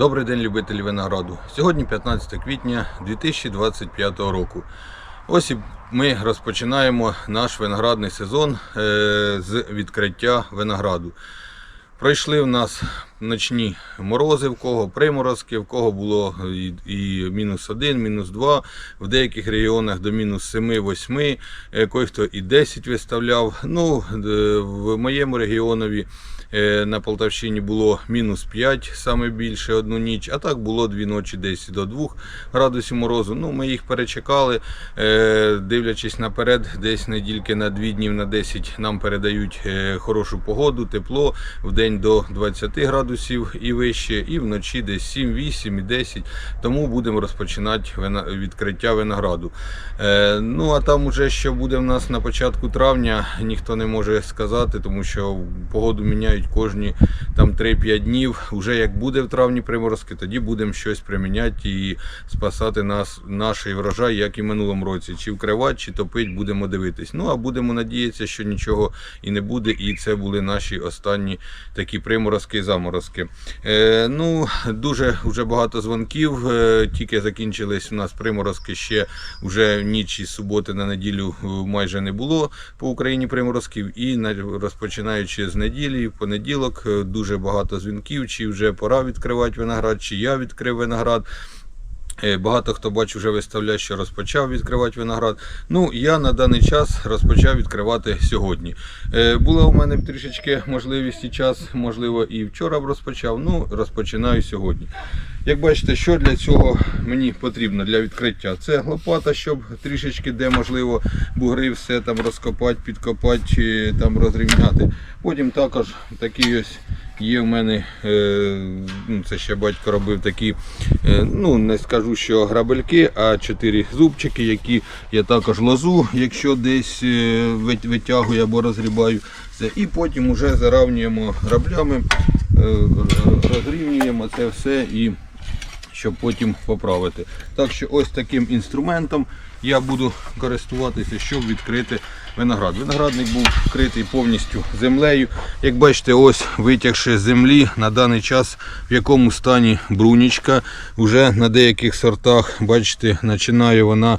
Добрий день, любителі винограду. Сьогодні 15 квітня 2025 року. Ось і ми розпочинаємо наш виноградний сезон е, з відкриття винограду. Пройшли в нас ночні морози, в кого приморозки, в кого було і, мінус 1, мінус 2, в деяких регіонах до мінус 7-8, е, хто і 10 виставляв. Ну, в моєму регіонові е, на Полтавщині було мінус 5 саме більше одну ніч, а так було дві ночі десь до 2 градусів морозу. Ну, ми їх перечекали, е, дивлячись наперед, десь недільки на 2 днів на 10 нам передають хорошу погоду, тепло, в день до 20 градусів і вище, і вночі десь 7, 8 і 10. Тому будемо розпочинати відкриття винограду. Е, ну а там уже що буде в нас на початку травня, ніхто не може сказати, тому що погоду міняють кожні там 3-5 днів. Уже як буде в травні приморозки, тоді будемо щось приміняти і спасати нас, наш врожай, як і в минулому році. Чи вкривати, чи топити, будемо дивитись. Ну а будемо надіятися, що нічого і не буде. І це були наші останні такі приморозки і заморозки. Е, ну, дуже вже багато дзвонків. Е, тільки закінчились у нас приморозки ще вже ніч із суботи на неділю е, майже не було по Україні приморозків. І на- розпочинаючи з неділі, понеділок, дуже багато дзвінків, чи вже пора відкривати виноград, чи я відкрив виноград. Е, Багато хто бачу вже виставляє, що розпочав відкривати виноград. Ну, я на даний час розпочав відкривати сьогодні. Е, Була у мене трішечки можливість і час, можливо, і вчора б розпочав. Ну, розпочинаю сьогодні. Як бачите, що для цього мені потрібно для відкриття? Це лопата, щоб трішечки, де можливо, бугри все там розкопати, підкопати, там розрівняти. Потім також такий ось є в мене, е, ну, це ще батько робив такі, е, ну не скажу, що грабельки, а чотири зубчики, які я також лозу, якщо десь е, витягую або розрібаю. Це. І потім вже заравнюємо граблями, розрівнюємо це все і щоб потім поправити. Так що ось таким інструментом я буду користуватися, щоб відкрити виноград. Виноградник був вкритий повністю землею. Як бачите, ось витягши з землі на даний час, в якому стані брунічка. Вже на деяких сортах, бачите, починає вона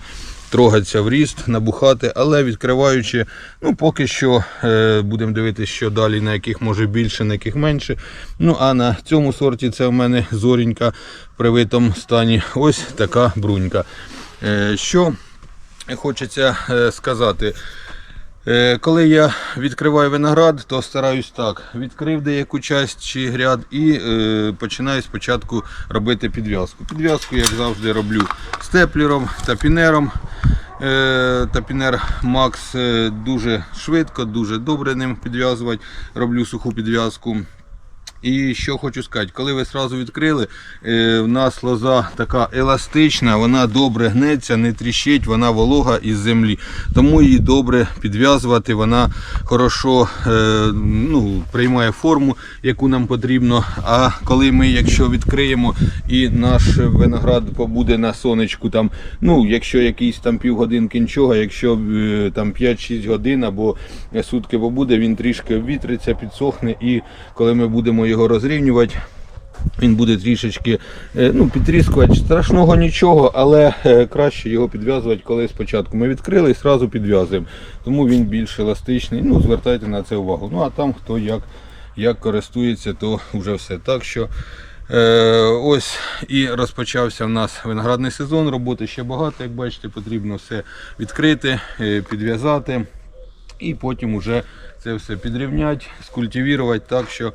трогатися в ріст, набухати, але відкриваючи, ну поки що е, будемо дивитися, що далі, на яких може більше, на яких менше. Ну а на цьому сорті це в мене зорінька в привитому стані. Ось така брунька. Е, що хочеться е, сказати. Е, Коли я відкриваю виноград, то стараюсь так. Відкрив деяку часть чи гряд і е, починаю спочатку робити підв'язку. Підв'язку, як завжди, роблю степлером, тапінером. Е, Тапінер Макс е, дуже швидко, дуже добре ним підв'язувати. Роблю суху підв'язку. І що хочу сказати, коли ви одразу відкрили, е, в нас лоза така еластична, вона добре гнеться, не тріщить, вона волога із землі. Тому її добре підв'язувати, вона хорошо е, ну, приймає форму, яку нам потрібно. А коли ми, якщо відкриємо і наш виноград побуде на сонечку, там, ну, якщо якісь там півгодинки нічого, якщо е, там 5-6 годин або сутки побуде, він трішки обвітриться, підсохне, і коли ми будемо його розрівнювати. Він буде трішечки е, ну, підтріскувати. Страшного нічого, але е, краще його підв'язувати, коли спочатку ми відкрили і одразу підв'язуємо. Тому він більш еластичний. Ну, звертайте на це увагу. Ну а там хто як, як користується, то вже все. Так що е, ось і розпочався в нас виноградний сезон. Роботи ще багато, як бачите, потрібно все відкрити, е, підв'язати і потім вже це все підрівняти, скультивувати так, що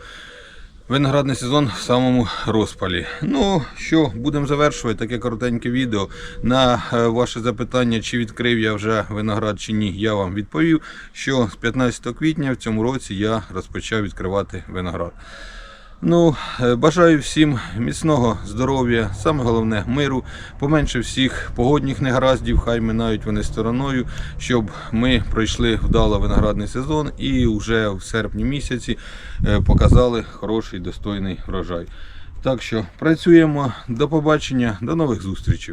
виноградний сезон в самому розпалі. Ну що, будемо завершувати таке коротеньке відео. На е, ваше запитання, чи відкрив я вже виноград чи ні, я вам відповів, що з 15 квітня в цьому році я розпочав відкривати виноград. Ну, е, бажаю всім міцного здоров'я, саме головне миру, поменше всіх погодних негараздів, хай минають вони стороною, щоб ми пройшли вдало виноградний сезон і вже в серпні місяці е, показали хороший достойний врожай. Так що працюємо. До побачення, до нових зустрічей.